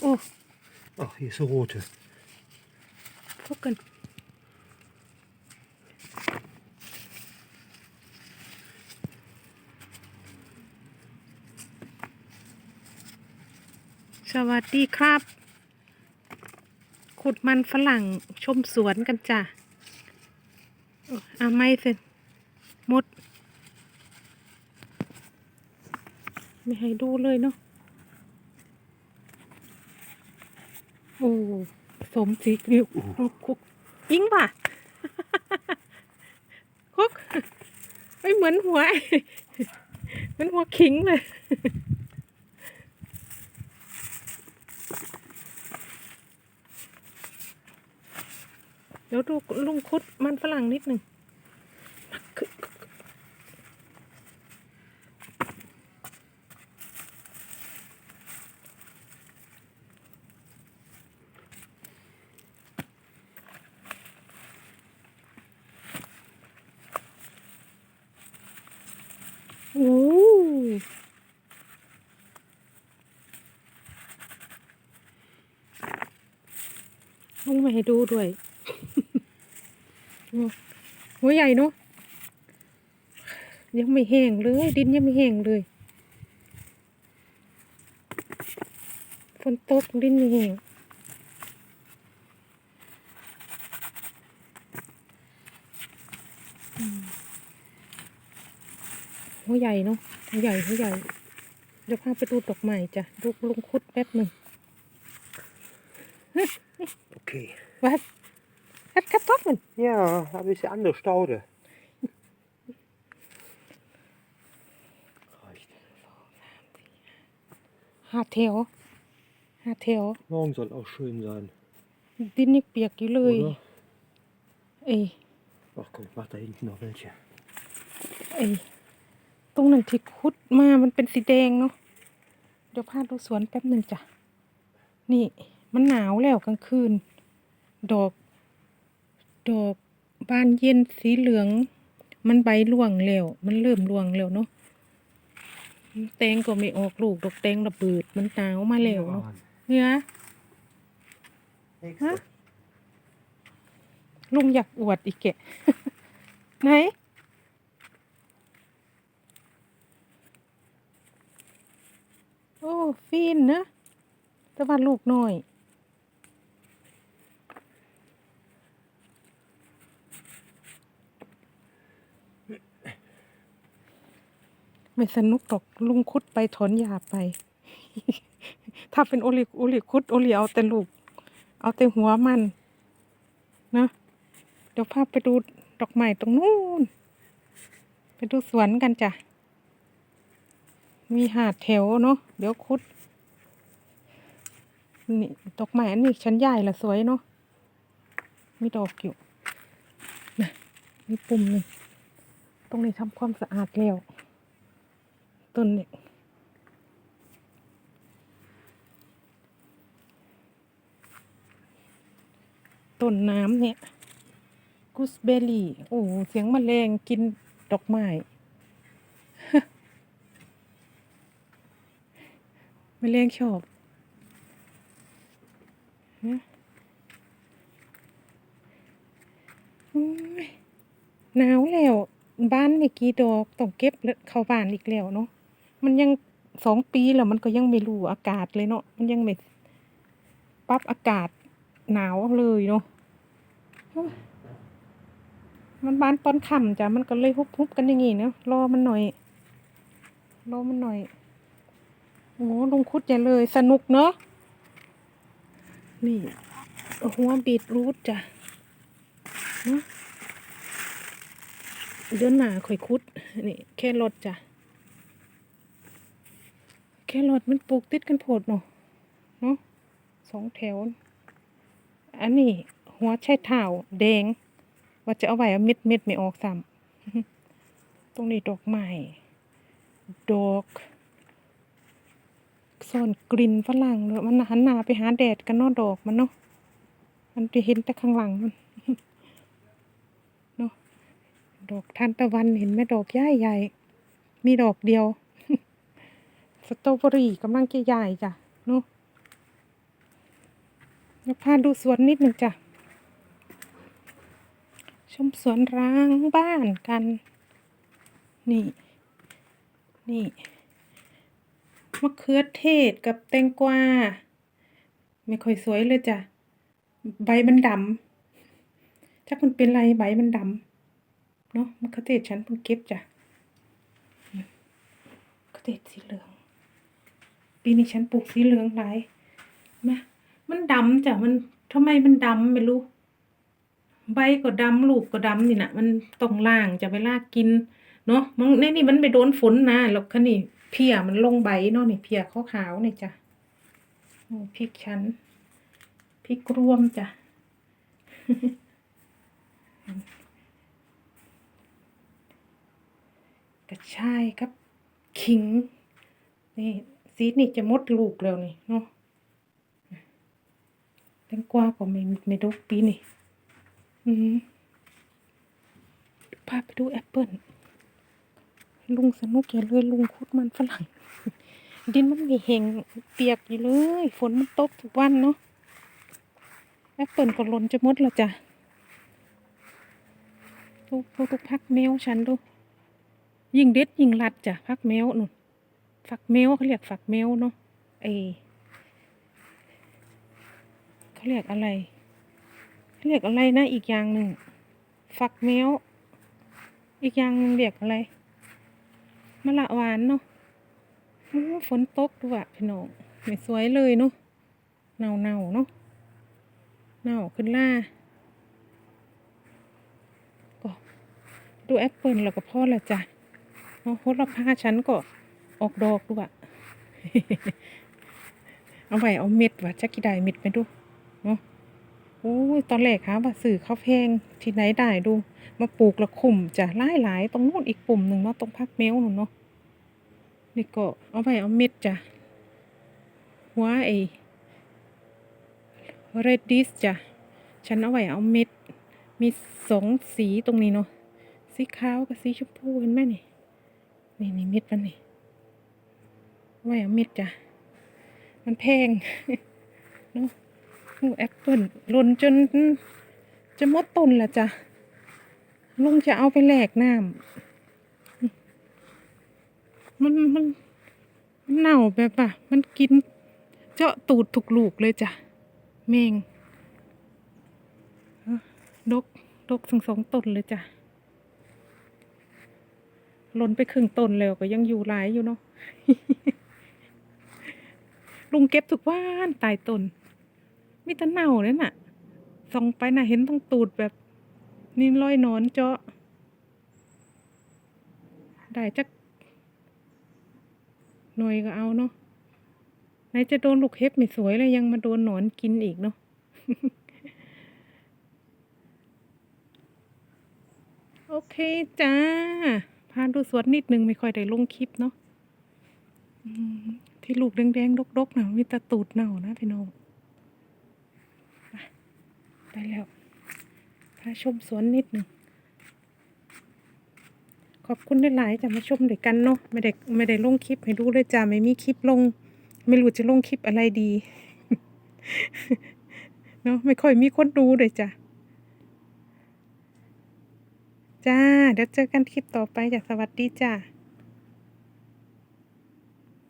โอ้ Ach, hier ist eine rote. พบกันสวัสดีครับ ขุดมันฝรั่งชมสวนกันจ้ะเอออะไม่เสร็จมด ไม่ให้ดูเลยเนาะ โอ้สมสีกริวลูกคุกยิงป่ะ คุกไม่เหมือนหัวเหมือนหัวขิงเลยเดี๋ยวดูลุงคุดมันฝรั่งนิดหนึ่งโอ้ลุง มาให้ดูด้วย หัวใหญ่เนาะยังไม่แห้งเลย ดินยังไม่แห้งเลย ฝนตกดินไม่แห้งหัวใหญ่เนาะหัวใหญ่หัวใหญ่เดี๋ยวพาไปดูดอกไม้จ้ะดูลุงคุดแป๊บหนึ่ง Okay. Was? Hat Kartoffeln? Ja, aber ist ja andere Staude. Reicht. หาแถวหาแถว Morgen soll auch schön sein. ดินยังเปียกอยู่เลย Oder? เอ้ย Ach komm, ich mach da hinten noch welche. เอ้ยตรงนั้นที่คุดมา มันเป็นสีแดงเนาะ เดี๋ยวพาดูสวนแป๊บหนึ่งจ้ะ นี่ มันหนาวแล้วกลางคืน ดอก ดอกบานเย็นสีเหลือง มันใบร่วงแล้ว มันเริ่มร่วงแล้วเนาะแตงก็ไม่ออกลูกดอกแตงระเบิดมันหนาวมาแล้วเนาะเนี่ย Nächste. ฮะลุงอยากอวดอีกแกะไหนโอ้ฟีนนะแต่ว่าลูกน้อย ไม่สนุกหรอกลุงคุดไปถอนหญ้าไป ถ้าเป็นโอลิโอลิคุดโอลิเอาแต่ลูก เอาแต่หัวมันนะเดี๋ยวพาไปดูดอกไม้ตรงนู้น ไปดูสวนกันจ้ะ มีหาดแถวเนาะเดี๋ยวคุด นี่ดอกไม้อันนี้ชั้นใหญ่ละสวยเนาะมีดอกอยู่นะมีปุ่มนึ่ตรงนี้ทำความสะอาดแล้ว ต้นเนี่ยต้นน้ำเนี่ย กุสเบอรี่ โอ้เสียงแมลงกินดอกไม้แมลงชอบฮะโอ้ยหนาวแล้วบ้านไม่กี่ดอกต้องเก็บแล้วเข้าบ้านอีกแล้วเนาะ มันยังสองปีแล้วมันก็ยังไม่รู้อากาศเลยเนาะมันยังไม่ปรับอากาศหนาวเลยเนาะมันบานตอนค่ำจ้ะมันก็เลยฮุบๆกันอย่างงี้เนาะรอมันหน่อยรอมันหน่อยโอ้ลงคุดใหญ่เลยสนุกเนาะนี่หัวบีดรูทจ้ะเนาะเดือนหนาข่อยคุดนี่แค่รถจ้ะ แค่รถมันปลูกติดกันโพดเนาะเนาะสองแถว อันนี้หัวใช้เท้าแดง ว่าจะเอาไว้เอาม็ดเม็ดไม่ออกซ้ำตรงนี้ดอกไม้ดอกซ่อนกลิ่นฝรั่งเนอะมันหันหน้าไปหาแดดกันนาะดอกมันเนาะมันจะเห็นแต่ข้างหลังมันเนาะดอกทานตะวันเห็นไหมดอกใหญ่ใหญ่ๆมีดอกเดียว สตรอเบอรี่กำลังจะใหญ่จ้ะเนาะดี๋ยวพาดูสวนนิดหนึ่งจ้ะ ชมสวนร้างบ้านกัน นี่ นี่ มะเขือเทศกับแตงกวา ไม่ค่อยสวยเลยจ้ะ ใบมันดำจักมันเป็นไรใบมันดำเนาะมะเขือเทศฉันเพิ่งเก็บจ้ะมะเขือเทศสีเหลือง ปีนี้ฉันปลูกสีเหลืองหลายมามันดำจ้ะมันทำไมมันดำไม่รู้ ใบก็ดำลูกก็ดำนี่นะมันต้องล่างจะเวลากิน เนาะมันในนี่มันไปโดนฝนนะแล้วคันนี่เพียมันลงใบเนาะนี่เพียขาวๆนี่จ้ะพริกชั้นพริกรวมจ้ะกระชายครับขิงนี่ ซีดนี่จะมดลูกแล้วนี่เนาะแตงกวาก็ไม่ไม่ดกปีนี่อืมพาไปดูแอปเปิลลุงสนุกอย่าเลยลุงคุดมันฝรั่ง ดินมันมีแหงเปียกอยู่เลย ฝนมันตกทุกวันเนาะแอปเปิลก็ล่นจะมดแล้วจ้ะดูดูดูพักแมวฉันดู ยิ่งเด็ดยิ่งรัดจ้ะพักแมวนู่น ฝักแมวเขาเรียกฝักแมวเนาะเอเขาเรียกอะไรเขาเรียกอะไรนะ อีกอย่างหนึ่งฝักแมวอีกอย่างหนึ่งเรียกอะไรมะละหวานเนาะโอ้ฝนตกด้วยพี่น้องไม่สวยเลยเนาะเน่าเน่าเนาะเน่าขึ้นล่าก็ดูแอปเปิลแล้วก็พอละจ้ะเนาะโหระพาฉันก็ ออกดอกด้วยเอาไว้เอาเม็ดว่ะจักกี่ได้เม็ดไปดูเนาะโอ้ยตอนแรกค่ะว่าสื่อข้าวแพงที่ไหนได้ดู มาปลูกละคุ่มจะหลายหลายตรงนู้นอีกปุ่มหนึ่งเนาะตรงพักแมวนู่นเนาะนี่ก็เอาไว้เอาเม็ดจ้ะหัวไอ้ red dis จ้ะฉันเอาไว้เอาเม็ด มีสองสีตรงนี้เนาะสีขาวกับสีชมพูเห็นไหมนี่นี่นี่เม็ดมันนี่ ไว้เอาเม็ดจ้ะ มันแพงเนาะโอ้แอปเปิลหล่นจนจะมดต้นละจ้ะ ลุงจะเอาไปแหลกน้ำมันมันมันเน่าแบบว่ามันกินเจาะตูดถูกลูกเลยจ้ะแมงดกดกทั้งสองต้นเลยจ้ะล่นไปครึ่งต้นแล้วก็ยังอยู่หลายอยู่เนาะ ลุงเก็บทุกวันตายตนมีแต่เน่าเลยน่ะส่องไปน่ะเห็นต้องตูดแบบนี่รอยนอนเจาะได้จักหน่อยก็เอาเนาะไหนจะโดนลูกเห็บไม่สวยเลยยังมาโดนหนอนกินอีกเนาะโอเคจ้าพาดูสวนนิดนึงไม่ค่อยได้ลงคลิปเนาะ ที่ลูกแดงๆดกๆนะมีแตะตูดเน่านะพี่น้องไปแล้วพาชมสวนนิดหนึ่งขอบคุณหลายๆจะมาชมด้วยกันเนาะไม่ได้ไม่ได้ลงคลิปให้ดูเลยจ้าไม่มีคลิปลง ไม่รู้จะลงคลิปอะไรดีเนาะไม่ค่อยมีคนดูเลยจ้ะจ้า เดี๋ยวเจอกันคลิปต่อไปจ้ะสวัสดีจ้า